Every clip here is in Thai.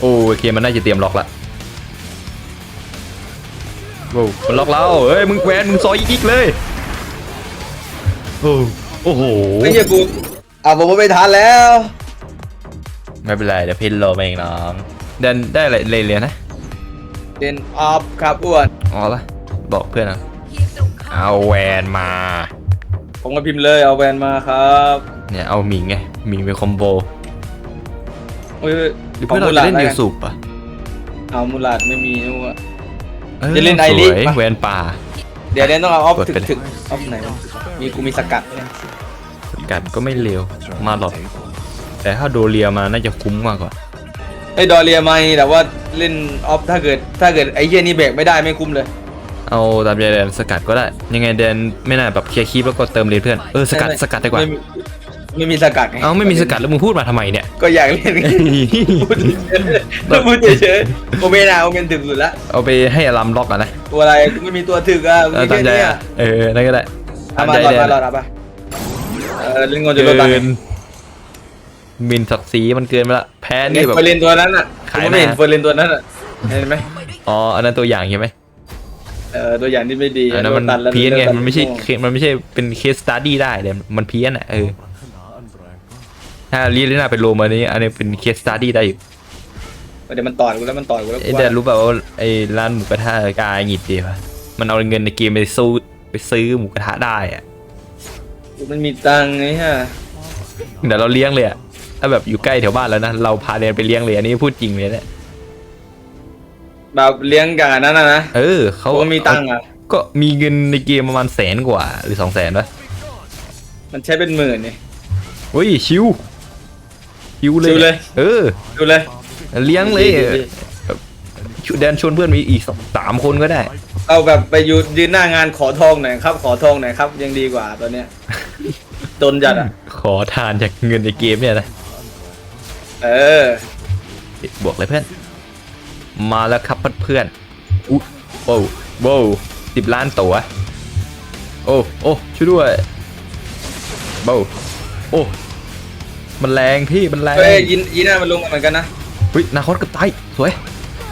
โอ้โอเคมันน่าจะเตรียมล็อกละโว้วมันล็อกเราเฮ้ยมึงแควนมึงซอยอีกเลยโอ้โอ้โหไอ้เหี้ยกูเอาผมไม่ทันแล้ว ไม่เป็นไรเดี๋ยวเพนโลมาเองน้องเดินได้อะไรเลยเลยนะเป็นออฟครับอ้วนอ๋อละบอกเพื่อนนะเอาแวนมา ผมก็พิมพ์เลยเอาแวนมาครับ เนี่ยเอาหมิงไงหมิงเป็นคอมโบเฮ้ย หรือเพื่อนเราจะเล่นยูสุปอะเอามูลาดไม่มีนะวะออจะเล่นไอริสวยปะแวนป่า เดี๋ยวเดี๋ยวต้องเอาออฟกดถึไปกเลย ถึกออฟไหนวะมีกูมีสกัดเนี่ยกัดก็ไม่เร็วมาหลอดแต่ถ้าโดเรียมาน่าจะคุ้มมากกว่า ไอ้ยดอเรียไม่แต่ว่าเล่นออฟถ้าเกิดถ้าเกิดไอ้เหี้ยนี่แบกไม่ได้ไม่คุ้มเลยเอาตามใจแดนสกัดก็ได้ ยังไงแดนไม่น่าแบบเคลียร์คีบแล้วก็เติมเลนเพื่อน เออสกัดไม่สกัดดีกว่า ไม่มี ไม่มีสกัดงเอาไม่มีสกัดแล้วมึงพูดมาทำไมเนี่ย ก็อยากเล่นพูดเฉยๆพูดเฉยๆโอเมนาโอเมนถึงสุดละเอาไปให้อลัมล็อกอะนะตัวอะไรกูไม่มีตัวถึกอะกูเออมีตามแค่ใจเนี้ยอะเออนั่นก็ได้เอาตามมาใจรอแดดนมารอดเอาไปเออเล่นงอนจะลดตังเกิค์นมินศักดิ์ศรีมันเกินไปละแพ้นี่นี่แบบ เฟอร์เรนตัวนั้นอะขายผมไม่เห็นหน้า เฟอร์เรนตัวนั้นอะเห็นไหมอ๋ออันนั้นตัวอย่างใช่ไหมเออตัวอย่างที่ไม่ดีอันนั้นมันโดตัแล้วเพี้ยนไงโดตัมันไม่ใช่เคมันไม่ใช่เป็นเคสตัดดี้ได้เลยมันเพี้ยนอะเออ ถ้าลีลิน่าเป็นโรมานี้ อันนี้เป็นเคสตัดดี้ได้อยู่เดี๋ยวมันต่อยกูแล้วมันต่อยกูแล้วไอ้กูแต่ว่ารู้เปล่าว่าไอ้ร้านหมูกระทะกายหงิดดีป่ะมันเอาเงินในเกมไปสู้ไปซื้อหมูกระทะได้อะมันมีตังค์ไงฮะเดี๋ยวเราเลี้ยงเลยอะถ้าแบบอยู่ใกล้แถวบ้านแล้วนะเราพาเดนไปเลี้ยงเลยอันนี้พูดจริงเลยเนี่ยแบบเลี้ยงกันอันนั้นนะนะเออเขาเขามีตังค์อะก็มีเงินในเกมประมาณแสนกว่า หรือสองแสนวะมันใช้เป็นหมื่นนี่เฮ้ยชิวชิว เลยชิวเลย เออดูเลยเลี้ยงเลยดีดีดีชุดแดนชวนเพื่อนมีอีกสามคนก็ได้ เอาแบบไปยืนยืนหน้างานขอทองหน่อยครับ ขอทองหน่อยครับ ยังดีกว่าตอนเนี้ยจนจัดอะ ขอทานจากเงินในเกมเนี่ยนะเออบวกเลยเพื่อน มาแล้วครับเพื่อนๆอุ๊ยโว้วโว้วสิบล้านตัวโอ้โอ้ช่วยด้วยโว้วโอ้ มันแรงพี่มันแรงเฮ้ยยินยินหน้ามันลงมาเหมือนกันนะเฮ้ยนาคอสกับตายสวย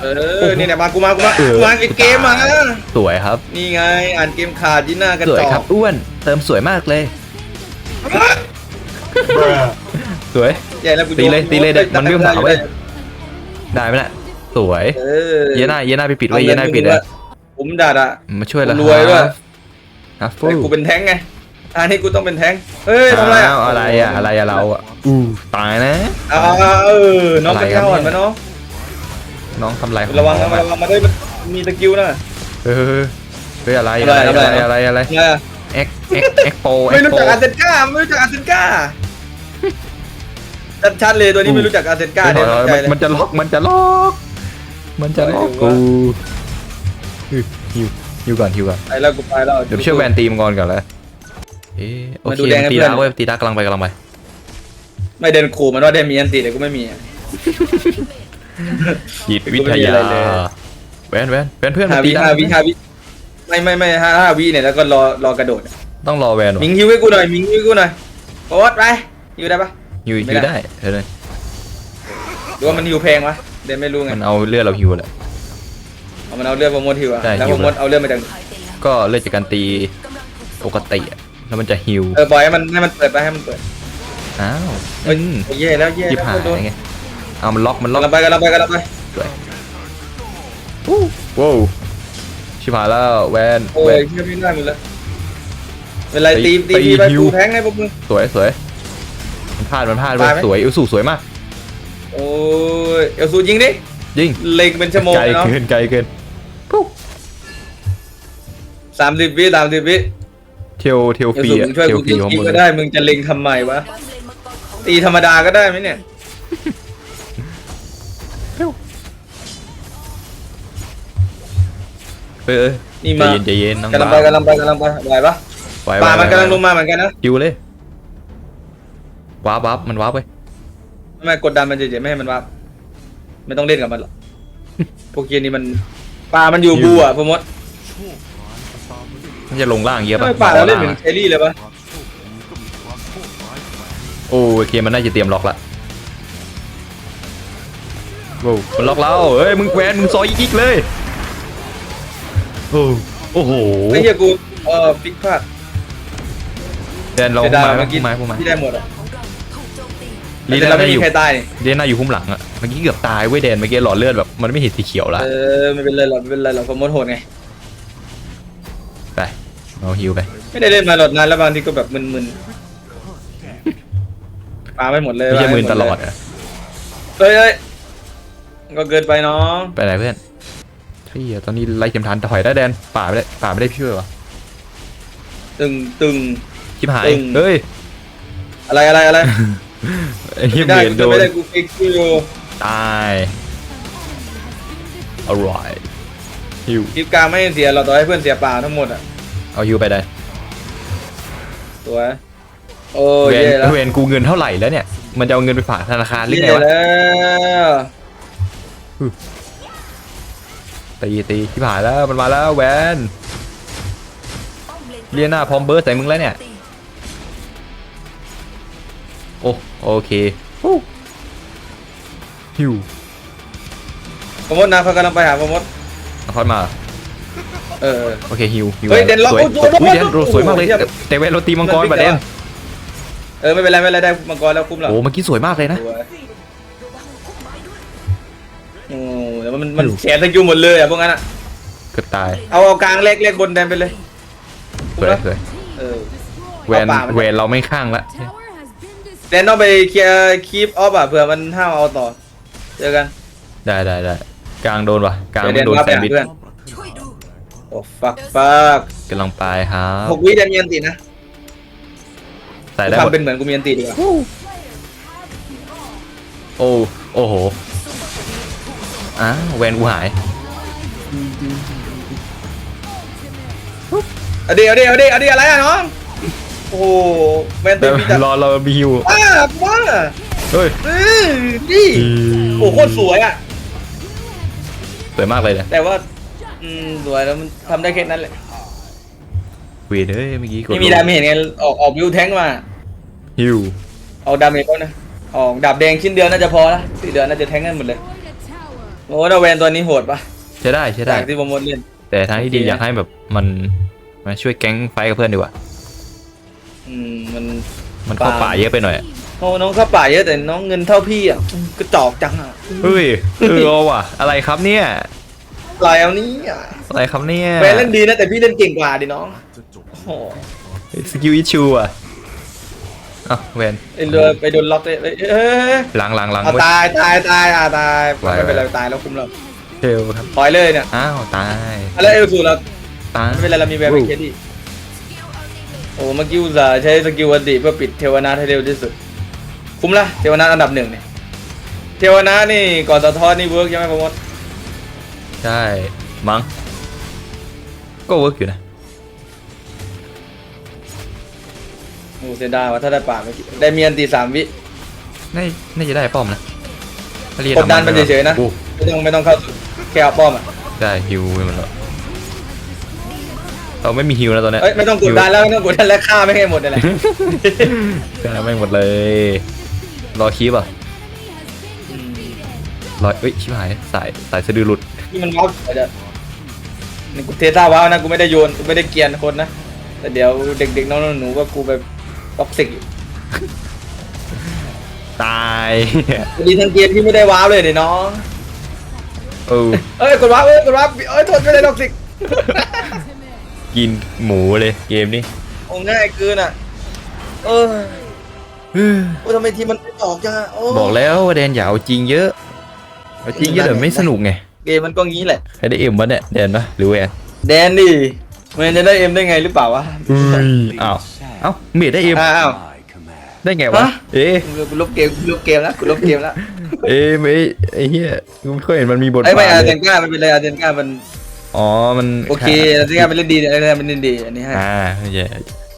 เออนี่เนี่ยมากูมากูมาเออกูมาไอเกมมาสวยครับ นี่ไงอ่านเกมขาดยินหน้ากันสวยต่อครับอ้วนเติมสวยมากเลยสวยใหญ่แล้วกูตีเลยตีเลยเด็กมันวิ่งหาเว้ยได้ได้ไหมล่ะสวยเออเยน่าเยน่าไปปิดไว้เยน่าไปปิดเลยผมดัดอะมาช่วยแล้วรวยด้วยครับฟูไอ้กูเป็นแท้งไงอันนี้กูต้องเป็นแท้งเฮ้ยทำไรอะอ้าวอะไรอะอะไรอะเราอะ อู้ตายนะ อ่าเออน้องอะไรกระครับเจ้าอ่อนเนี่ยมาน้องน้องทำไรของระวังน้นะองอะระวังมาด้วยมันมีสกิลนะ เออเฮ้ยอะไรอะอะไร ไรอะไรอะไรอะไรอะไรเนี่ยเอ็กเอ็กเอ็กโปไม่รู้จักอาร์เซนก้าไม่รู้จักอาร์เซนก้าชัดๆเลยตัวนี้ไม่รู้จักอาร์เซนก้าไม่เนี่ถยอยใจเลย มันจะล็อกมันจะล็อก มันจะล็อกเอกูอฮิวฮิวฮิวก่อนฮิวก่อนไปแล้วกูไปแล้ว เดี๋ยวไปช่วยแวนตีมงก่อนก่อนเลยเอ๊ะโอมาเคดูแดงให้ตีเพื่อน ดาเว้ยตีดากำลังไปกำลังไป ไม่เดินขู่มันว่าได้มีอันตีแต่กูไม่มีอะจิตวิกูทไม่มียาอะไรเลย แวนแวนแวนเพื่อนห้ามาวิตีดาห้าวิห้าวิไม่ไม่ไม่ห้าห้าวิเนี่ยแล้วก็รอรอกระโดด ต้องรอแวนวะมิงฮิวให้กูหน่อยมิงฮิวให้กูหน่อยโอ๊ตไปฮิวได้ปะฮิวไม่ฮิวได้ ได้เดี๋ยวเลยหรือว่ามันฮิวแพงวะเดนไม่รู้ไงมันเอาเลือดเราฮิวแหละ เอามันเอาเลือดโปรโมทฮิวอะใช่แล้วฮิโปว รโมทเอาเลือดมาจากก็เลือดจากการตีปกติอะแล้วมันจะฮิวเออปล่อยให้มันให้มันเปิดไปให้มันเปิด อ้าวเฮ้ยอืมโอ้ยแย่แล้วแย่ยิบแล้วหายโดนไงเอามันล็อกมันล็อกกำลังไปกำลังไปกำลังไปสวยอู้ว้าวชิบหายแล้วแวนโอ้แวยนเชื่อไม่ได้หมดแล้วเป็นไรตีตีตีตีทีไปฮิวกูแทงให้พวกมึงสวยสวยมันพลาดมันพลาดตาเว้ยยไหมสวยอุสูสวยมากโอ้ยเอลซูยิงดิยิงเล็งเป็นชั่วโมงไกลเลยเนาะเกินไกลเกินปุ๊บสามสิบวิสามสิบวิเทียวเทียวเอลฟรีซูอะมึงช่วยเทียวกูฟรียิงของยิงมึงก็ได้มึงจะเล็งทำไมวะ ตีธรรมดาก็ได้ไหมเนี่ยเออเออนี่ใจมา เย็นใจเย็นน้องกำลังไปกำลังไปกำลังไปไหวปะไหวป่าไหวมันไหวกำลังลงมาเหมือนกันนะฮิวเลยว้าบวับมันว้าบไปไม่กดดันมันเฉยๆไม่ให้มันวับไม่ต้องเล่นกับมันหรอกพวกเกียร์นี่มันป่ามันอยู่บูอะพมดมันจะลงล่างเยอะปะไม่ป่าเราเล่นเหมือนเชอรี่เลยปะ โอ้โอเคมันน่าจะเตรียมล็อกละโว้วมันล็อกเราเฮ้ยมึงแวนมึงซอยยิกๆเลยโอ้โอ้โหไอ้เหี้ยกูเออฟิกพลาดแดนเราเสียพุ่มดายไม้เมื่อกี้พุ่มไม้พุ่มไม้ที่ได้หมดอะลีแต่แดนเราไม่น่าอมียู่ใครตายนี่เดนน่าอยู่พุ่มหลังอะเมื่อกี้เกือบตายเว้ยแดนเมื่อกี้หลอดเลือดแบบมันไม่เห็นสีเขียวละเออไม่เป็นไรหรอกไม่เป็นไรหรอกผมมดโหดไงไปเอาฮิวไปไม่ได้เล่นมาหลอดนานแล้วบางทีก็แบบมึนๆ ปาไม่หมดเลยไม่ใช่ปามืหนดตลอดอะเอ้ยเอ้ยก็เกินไปน้องไปไหนเพื่อนที่ตอนนี้ไล่เข็มทันถอยได้แดนป่าไม่ได้ป่าไม่ได้พี่ช่วยวะตึงตึงชิบหายตึงเฮ้ยอะไรอะไรอะไรไอ้เหี้ยไม่ได้เบียนกูโดไม่นได้กูฟิกอยู่ตายอร่อยฮิวคลิปกลางไม่เสียเราต่อให้เพื่อนเสียเปล่าทั้งหมดอะเอาฮิวไปได้สวย โอ้เวยเย่นแล้วเวนกูเงินเท่าไหร่แล้วเนี่ย มันจะเอาเงินไปฝากธนาคารหรือไงเย่วะแล้วตีตีที่ผ่านแล้วมันมาแล้วแวนเลียน่าพร้อมเบิร์ดใส่มึงแล้วเนี่ย โอ้โอเคฮู้ฮิวผมมดนะเขากำลังไปหาผมมดเอาคอดมาเออ โอเคฮิวฮิวเฮ้ยเดนล็อกสวยโอ้โหอุ้ยเดนโอ้โหสวยมากเลยเทียบแต่แต่เวนเราตีมังกรมันพลิกแบบเดนแล้ว เออไม่เป็นไรไม่เป็นไรได้มังกรแล้วคุ้มแล้วโอ้เมื่อกี้สวยมากเลยนะสวยโอ้เดี๋ยวมันมันเสียสกิลหมดเลยอะพวกนั้นอะเกือบตายเอาเอากลางเล็กเล็กบนแดนไปเลยสวยสวยเออแวนเอาป่ามันแวนเราไม่ข้างละแดนต้องไปเคลียร์คีปออฟอะเผื่อมันห้าวเอาต่อเจอกันได้ได้ได้กลางโดนว่ะกลางเดี๋ยวมันโดนเดี๋ยวแซนด์วิชเพื่อนโอ้ฟักฟักกำลังไปครับหกวิแดนมีอันตินะ ใส่ได้หมดทำเป็นเหมือนกูมีอันติดีกว่าโอ้โอ้โหอ้าวแวนกูหายเอาดิเอาดิเอาดิเอาดิอะไรอะน้องโอ้โหแมนแต่ติมีจัดรอเรามีฮิวอ้าบ้าเฮ้ยเออนี่โอ้โหโคตรสวยอะ สวยมากเลยเนี่ยแต่ว่าอืมสวยแล้วมันทำได้แค่นั้นแหละเวียนเอ้ยเมื่อกี้กดไม่มีดาเมจไงออกออกวิวแทงค์มา ฮิวออกดาเมจก็นะออกดาบแดงชิ้นเดียวน่าจะพอละสี่เดือนน่าจะแทงค์กันหมดเลย โอ้นาแวนตัวนี้โหดปะใช้ได้ใช้ได้ จากที่ผมมดเล่น แต่ทางที่ดีโอเค อยากให้แบบมันมาช่วยแก๊งไฟท์กับเพื่อนดีกว่า อืมมัน มันเข้าป่าป่า เยอะไปหน่อยโอ้น้องเข้าป่าเยอะแต่น้องเงินเท่าพี่อะกระจอกจังอะเฮ้ยเออเอาว่ะ อะไรครับเนี่ย ลายเอานี้อะอะไรครับเนี่ยแฟนเล่นดีนะแต่พี่เล่นเก่งกว่าดิน้องโอ้โหสกิลอิชูอะ อะแวนไอ้เรือไปโดนล็อกเลยเอ้ยเอ้ยหลังหลังหลังเอาเว้ย ตายตายตายอะตายไว้ไม่เป็นไรไว้ ตายแล้วคุ้มแล้วเทลครับปล่อยเลยเนี่ยอ้าวตายแล้วเอลสูเราตายไม่เป็นไรเรามีแวร์เป็นเคดีโอ้เมื่อกี้อุตส่าห์ใช้สกิลวันติเพื่อปิดเทวนาถให้เร็วที่สุด คุ้มละเทวนาถอันดับหนึ่งเนี่ยเทวนาถนี่ก่อนสะท้อนนี่เวิร์กใช่ไหมประมด ใช่มั้งก็เวิร์กอยู่นะ โอ้เสียดายว่าถ้าได้ป่าดเมื่อกี้ได้มีอันตีสามวิน่าน่าจะได้ป้อมนะถ้าเรียกดดันมันทำเฉยๆนะโอ้ไม่ต้องไม่ต้องเข้าสุดแค่เอาป้อมอะได้ฮิวไปหมดแล้วเราไม่มีฮิวแล้วตอนเนี้ยเอ้ยไม่ต้องกดดันแล้วไม่ต้องกดดันแล้วฆ่าไม่ให้หมดเลยแหละก็ไม่หมดเลย รอคีบอะอืมรอเอ้ยชิบหายสายสายสะดือหลุด นี่มันว้าวเดี๋ยวนี่กูเทสลาว้าวนะกูไม่ได้โยนกูไม่ได้เกรียนคนนะแต่เดี๋ยวเด็กๆน้องๆหนูๆว่ากูไป ท็อกซิกอยู่ตายดีทั้งเกมที่ไม่ได้ว้าวเลยเดี๋ยวน้อง เออเอ้ยกดว้าวเอ้ยกดว้าวเอ้ยโทษไม่ได้ท็อกซิกกินหมูเลยเกมนี้โอ้ง่ายเกินอะ เออโอ้ทำไมทีมมันไม่ออกจังอะโอ้บอกแล้วว่าแดนอย่าเอาจริงเยอะเอาจริงเยอะเดี๋ยวไม่สนุกไงเกมมันก็งี้แหละใครได้เอ็มวะเนี่ยแดนปะหรือแวนแดนดิมันจะได้เอ็มได้ไงหรือเปล่าวะอ้าว เอ้าเมียได้เอ็มอ้าวได้ไงวะฮะเอ๊ะกูลบเกมกูลบเกมแล้วกูลบเกมแล้วเอ๊ะไม่ไอ้เหี้ยกูไม่เคยเห็นมันมีบทไอ้ยไม่บาอาทร์เลเจยนก้ามันเป็นไรอาร์เจนก้ามันอ๋อมันโอเคอาร์เจนก้ามันเล่นดีอาร์เจนก้ามันเล่นดีอันนี้ให้อ่าไม่ใช่